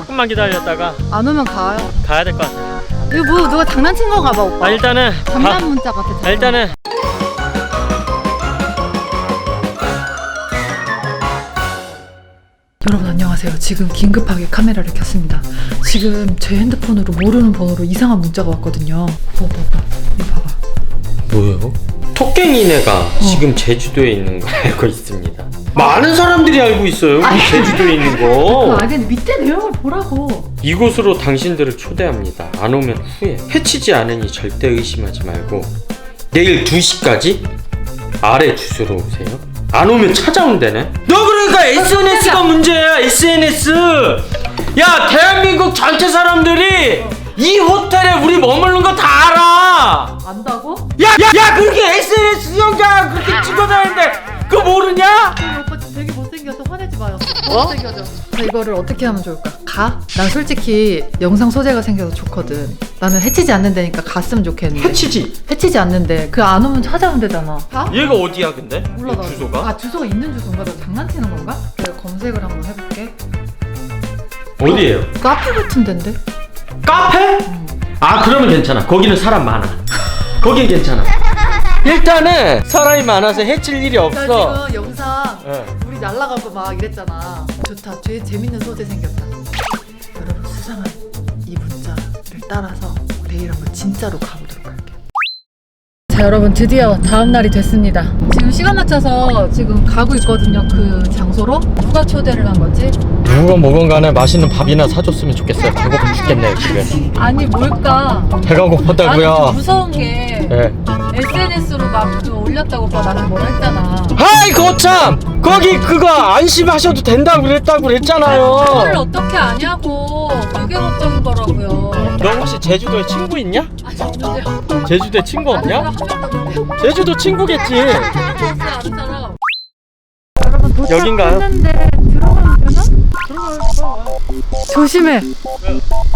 조금만 기다렸다가 안 오면 가요. 가야 될 것 같아. 이거 뭐 누가 장난친 건가 봐 오빠. 아 일단은 장난 가. 문자 같아. 아, 일단은 여러분 안녕하세요. 지금 긴급하게 카메라를 켰습니다. 지금 제 핸드폰으로 모르는 번호로 이상한 문자가 왔거든요. 오빠 오빠 오빠 이거 봐봐. 뭐예요? 토깽이네가 지금 제주도에 있는 거 알고 있습니다. 많은 사람들이 알고 있어요. 우리 제주도에 있는 그거 거. 알겠는데 밑에 내용을 보라고. 이곳으로 당신들을 초대합니다. 안 오면 후회. 해치지 않으니 절대 의심하지 말고 내일 2시까지 아래 주소로 오세요. 안 오면 찾아온다네. 너 그러니까 SNS가 문제야. SNS. 야 대한민국 전체 사람들이 이 호텔에 우리 머무는 거 다 알아. 안다고? 야, 야, 야, 그렇게 SNS 영장 그렇게 찍어 다니는데 그거 모르냐? 오빠 지금 되게 못생겨서 화내지 마요. 어? 못생겨져. 자, 이거를 어떻게 하면 좋을까? 가? 난 솔직히 영상 소재가 생겨서 좋거든. 나는 해치지 않는다니까 갔으면 좋겠는데. 해치지. 해치지 않는데 그 안 오면 찾아오면 되잖아. 가? 얘가 어디야, 근데? 몰라 나. 이 주소가? 아 주소가 있는 주소인가? 나 장난치는 건가? 내가 검색을 한번 해볼게. 어디예요? 카페 같은 데인데? 카페? 아, 그러면 괜찮아. 거기는 사람 많아. 거긴 괜찮아. 일단은 사람이 많아서 해칠 일이 나 없어. 지금 영상 예. 우리 날라가고 막 이랬잖아. 좋다. 되게 재밌는 소재 생겼다. 여러분 수상한 이 문자를 따라서 내일 한번 진짜로 할게요. 자 여러분 드디어 다음 날이 됐습니다. 지금 시간 맞춰서 지금 가고 있거든요. 그 장소로 누가 초대를 한 거지? 누가 뭐건 간에 맛있는 밥이나 사줬으면 좋겠어요. 배고파 죽겠네요, 지금. 아니 뭘까? 배가 아니 좀 고팠다고요. 무서운 게 예. SNS로 막 그거 올렸다고 오빠 나랑 뭐라 했잖아. 아이, 거참! 거기 그거 안심하셔도 된다고 그랬다고 그걸 그랬잖아요. 어떻게 아냐고. 그게 걱정인 거라고요. 너 혹시 제주도에 친구 있냐? 제주도에 친구 없냐? 제주도 친구겠지. 여러분 여긴가요? 도착했는데 들어가면 되나? 조심해.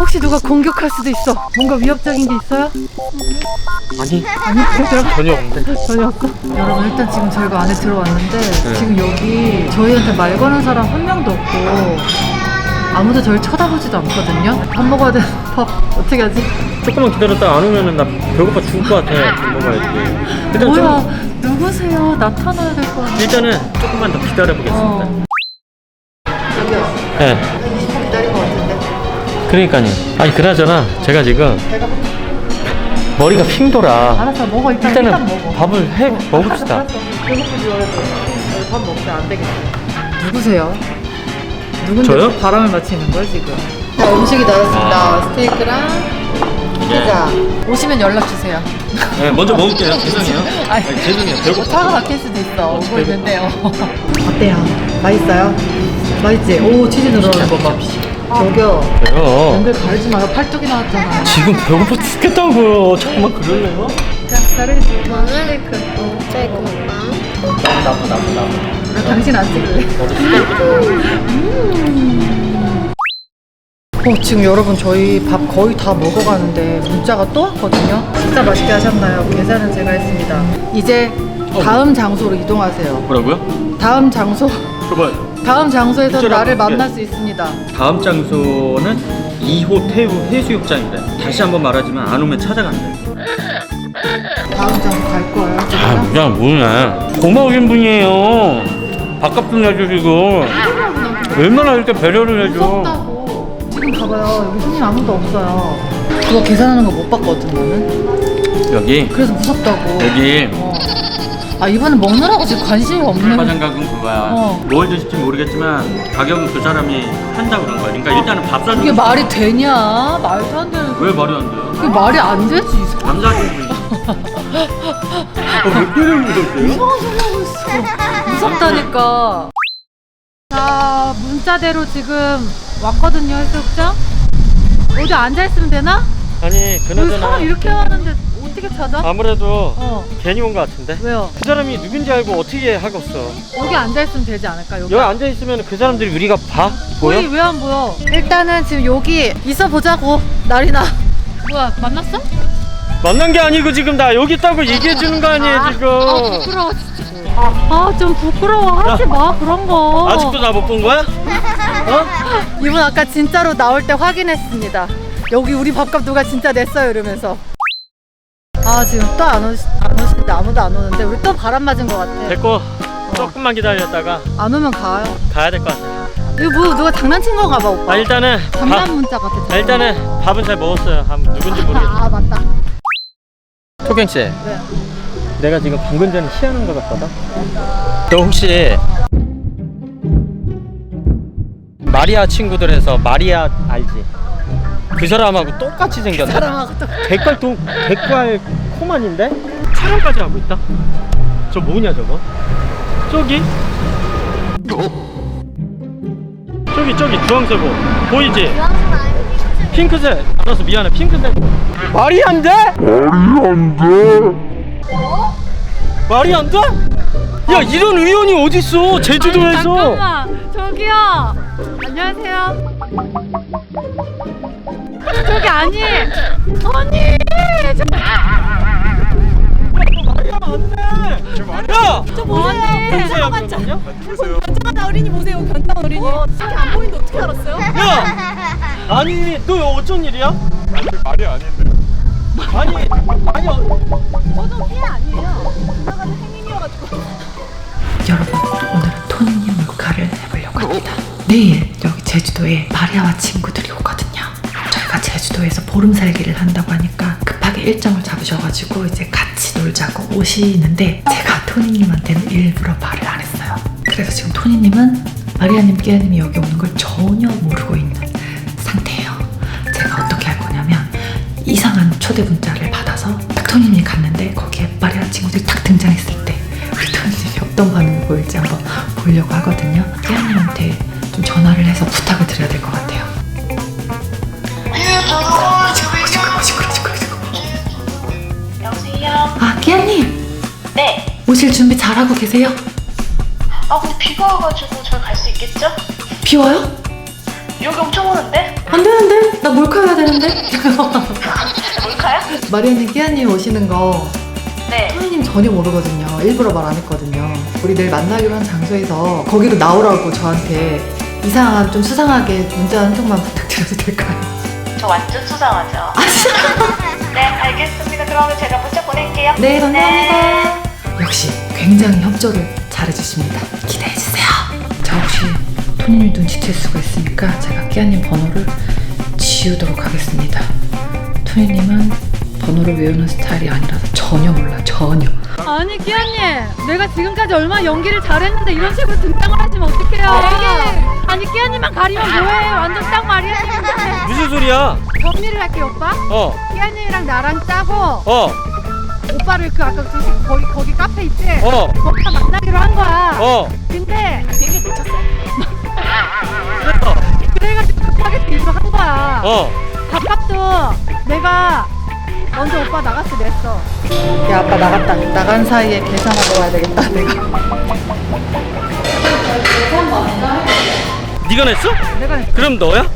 혹시 누가 공격할 수도 있어. 뭔가 위협적인 게 있어요? 아니, 전혀 없는데. 전혀 없어. 여러분 일단 지금 저희가 안에 들어왔는데 네. 지금 여기 저희한테 말 거는 사람 한 명도 없고 아무도 저를 쳐다보지도 않거든요. 밥 먹어야 돼. 밥 어떻게 하지? 조금만 기다렸다 안 오면은 나 배고파 죽을 것 같아. 밥 먹어야지. 일단 뭐야? 좀, 누구세요? 나타나야 될 거 같아. 일단은 조금만 더 기다려 보겠습니다. 어. 여기요. 네. 20분 기다린 것 같은데. 그러니까요. 아니 그나저나 제가 지금 배가 고파. 머리가 핑 돌아. 알았어 먹어 일단 일단 일단은 먹어. 밥을 해 먹읍시다. 알았어. 배고프지 우리 밥 먹자 안 되겠어. 누구세요? 누군데 저요? 바람을 맞히는 거야 지금? 자 음식이 나왔습니다. 스테이크랑 피자. 오시면 연락 주세요. 네, 먼저 먹을게요. 죄송해요. 아니, 죄송해요. 차가 막힐 수도 있어. 오고 있는데요. 어때요? 맛있어요? 맛있지? 오 치즈 들어가는 거 봐. 저기요. 왜요? 연글 가르지 마요. 팔뚝이 나왔잖아. 지금 배고파 죽겠다고요. 잠깐만 그럴래요? 자, 가르지 마. 스테이크 또 빼고 나무 나무 나무. 아, 당신 안 찍을래? 어, 지금 여러분 저희 밥 거의 다 먹어가는데 문자가 또 왔거든요. 진짜 맛있게 하셨나요? 계산은 제가 했습니다. 이제 다음 장소로 이동하세요. 뭐라고요? 다음 장소, 그거 다음 장소에서 나를 그래? 만날 수 있습니다. 다음 장소는 2호 태우 해수욕장이래. 다시 한번 말하지만 안 오면 찾아간대. 다음 장소 갈 거예요. 아 그냥 뭐냐 고마우신 분이에요 밥값도 내주시고 얼마나 이렇게 배려를 해줘 무섭다고. 지금 봐봐요. 여기 손님 아무도 없어요. 그거 계산하는 거 못 봤거든 나는. 여기 그래서 무섭다고. 여기 어. 아 이번엔 먹느라고 지금 관심이 없는. 화장각은 그거야. 어. 뭘 드실지 모르겠지만 가격은 그 사람이 한다 그런 거야. 그러니까 일단은 밥 사주고. 그게 말이 되냐? 말도 안 되는. 왜 말이 안 돼요? 그게 말이 안 되지. 남자친구. 왜 소리 하고 있어. 무섭다니까. 자 문자대로 지금 왔거든요 해수욕장. 어디 앉아 있으면 되나? 아니 여기 그나저나 사람 이렇게 하는데 어떻게 찾아? 아무래도 어 괜히 온 것 같은데 왜요? 그 사람이 누군지 알고 어떻게 하겠어 여기 앉아 있으면 되지 않을까? 여기. 여기 앉아있으면 그 사람들이 우리가 봐? 보여? 거의 왜 안 보여? 일단은 지금 여기 있어 보자고 나리나. 뭐야 만났어? 만난 게 아니고 지금 나 여기 있다고 얘기해 주는 거 아니에요 아, 지금 아 부끄러워 진짜. 아 좀 부끄러워 하지 마 그런 거. 아직도 나 못 본 거야? 이분 아까 진짜로 나올 때 확인했습니다. 여기 우리 밥값 누가 진짜 냈어요 이러면서. 아 지금 또 안 오시 안 오시는데 아무도 안 오는데 우리 또 바람 맞은 것 같아. 됐고 조금만 기다렸다가 안 오면 가요. 가야 될 것 같아. 이거 뭐 누가 장난친 건가 봐 오빠. 아 일단은 장난 밥, 문자 같아. 아, 일단은 밥은 잘 먹었어요. 한 누군지 모르겠어. 아 맞다. 토경 씨, 네. 내가 지금 방금 전에 희한한 것 같거든. 너 혹시 마리아 친구들에서 마리아 알지? 그 사람하고 똑같이 생겼네. 사람하고 또 백발 동 백발 코만인데 촬영까지 하고 있다. 저 뭐냐 저거? 저기? 저기 저기 주황색 옷 보이지? 핑크색 알았어 미안해 핑크색 옷. 말이 안 돼? 말이 안 돼? 말이 안 돼? 야 이런 의원이 어딨어 제주도에서 잠깐만 저기요 안녕하세요 저기 아니 언니 저 야! 저 뭐하니 잠깐만 잠깐만요 견장한 어린이 보세요 견장 어린이 저기 안 보이는데 어떻게 알았어요? 야! 아니 너 어쩐 일이야? 아니 말이 아닌데. 아니 아니 어- 저도 피해 아니에요. 지나가는 행인이어가지고. 여러분 오늘은 토니님 몰카를 해보려고 합니다. 내일 여기 제주도에 마리아와 친구들이 오거든요. 저희가 제주도에서 보름 살기를 한다고 하니까 급하게 일정을 잡으셔가지고 이제 같이 놀자고 오시는데 제가 토니님한테는 일부러 말을 안 했어요. 그래서 지금 토니님은 마리아님 끼아님이 여기 오는 걸 전혀 모르고 있는 제가 어떻게 할 거냐면 이상한 초대 문자를 받아서 딱 토니님이 갔는데 거기에 마리아 친구들이 딱 등장했을 때 우리 토니님이 어떤 반응을 보일지 한번 보려고 하거든요. 끼아님한테 좀 전화를 해서 부탁을 드려야 될 것 같아요. 여보세요? 아, 끼아님 네. 오실 준비 잘하고 계세요? 아 근데 비가 와가지고 저희 갈 수 있겠죠? 비 와요? 여기 엄청 오는데? 안 되는데? 나 몰카 해야 되는데? 뭘까요? 마리아님 끼아님 오시는 거 네. 토니님 전혀 모르거든요 일부러 말 안 했거든요 우리 내일 만나기로 한 장소에서 거기로 나오라고 저한테 이상한 좀 수상하게 문자 한 통만 부탁드려도 될까요? 저 완전 수상하죠? 아, 진짜? 네 알겠습니다. 그러면 제가 문자 보낼게요. 네, 감사합니다. 역시 굉장히 협조를 잘해주십니다. 토니님 눈치챌 수가 있으니까 제가 끼아님 번호를 지우도록 하겠습니다. 토니님은 번호를 외우는 스타일이 아니라서 전혀 몰라, 전혀. 아니 끼아님 내가 지금까지 얼마나 연기를 잘했는데 이런 식으로 등장을 하시면 어떡해요? 아니 끼아님만 가리면 뭐해 완전 딱 마리아님인데. 무슨 소리야? 정리를 할게요 오빠. 어. 끼아님이랑 나랑 짜고 어, 오빠를 그 아까 그 거기 거기 카페 있지? 어, 거기서 만나기로 한 거야 내가 먼저 오빠 나갔을 때 냈어 야 아빠 나갔다 나간 사이에 계산하고 와야 되겠다 내가 네가 냈어? 내가 냈어 그럼 너야?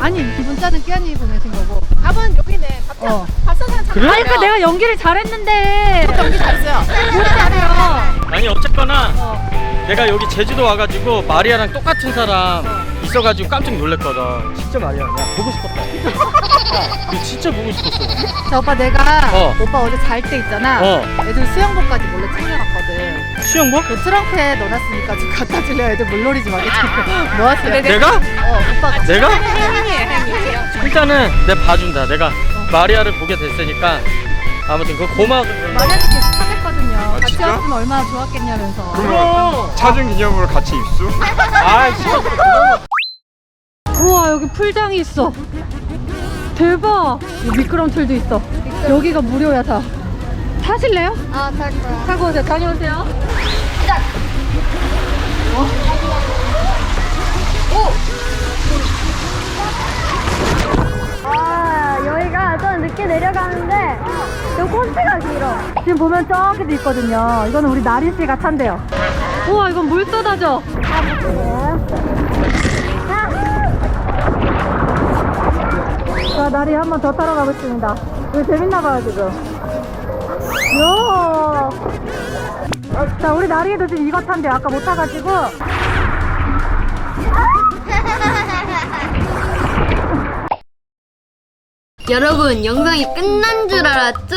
아니 이 문자는 끼안이 보내신 거고 밥은 여기네. 밥, 어. 밥 사는 그래? 아니 그 내가 연기를 잘했는데 연기 잘했어요. 뭘 잘해요 아니 어쨌거나 어. 내가 여기 제주도 와가지고 마리아랑 똑같은 사람 있어가지고 깜짝 놀랐거든. 진짜 마리아. 야 보고 싶었다. 야, 너 진짜 보고 싶었어. 자 오빠 내가 어. 오빠 어제 잘 때 있잖아 어. 애들 수영복까지 몰래 챙겨갔거든 수영복? 그 트렁크에 넣어놨으니까 좀 갖다 줄래 애들 물놀이 좀 하게 뭐 하세요? 내가? 어 오빠가 내가? 혜민이에요, 혜민이에요. 일단은 내 봐준다. 내가 마리아를 보게 됐으니까 아무튼 그 고마워. 찾았거든요 같이 진짜? 왔으면 얼마나 좋았겠냐면서 그럼. 찾은 기념으로 같이 입수? 아 진짜. 우와 여기 풀장이 있어 대박 미끄럼틀도 있어 여기가 무료야 다 타실래요? 아 탈 거야 타고 오세요 다녀오세요 아, 좀 코스가 길어. 지금 보면 저기도 있거든요. 이거는 우리 나리 씨가 탄대요. 우와 이건 물 쏟아져 자 나리 한 번 더 타러 가보겠습니다. 이거 재밌나 봐요 지금. 요. 자 우리 나리도 지금 이거 탄대요 아까 못 타가지고 여러분 영상이 끝난 줄 알았죠?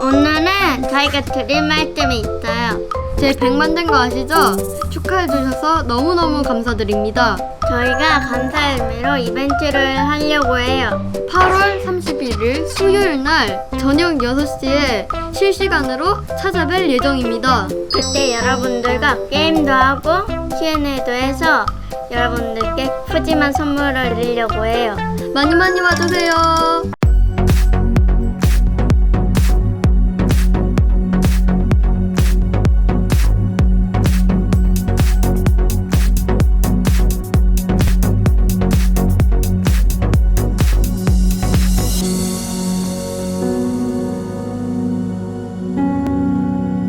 오늘은 저희가 드릴 말씀이 있어요. 제 100 만든 거 아시죠? 축하해 주셔서 너무너무 감사드립니다. 저희가 감사 의미로 이벤트를 하려고 해요. 8월 31일 수요일 날 저녁 6시에 실시간으로 찾아뵐 예정입니다. 그때 여러분들과 게임도 하고 Q&A도 해서 여러분들께 푸짐한 선물을 드리려고 해요. 많이 많이 와주세요.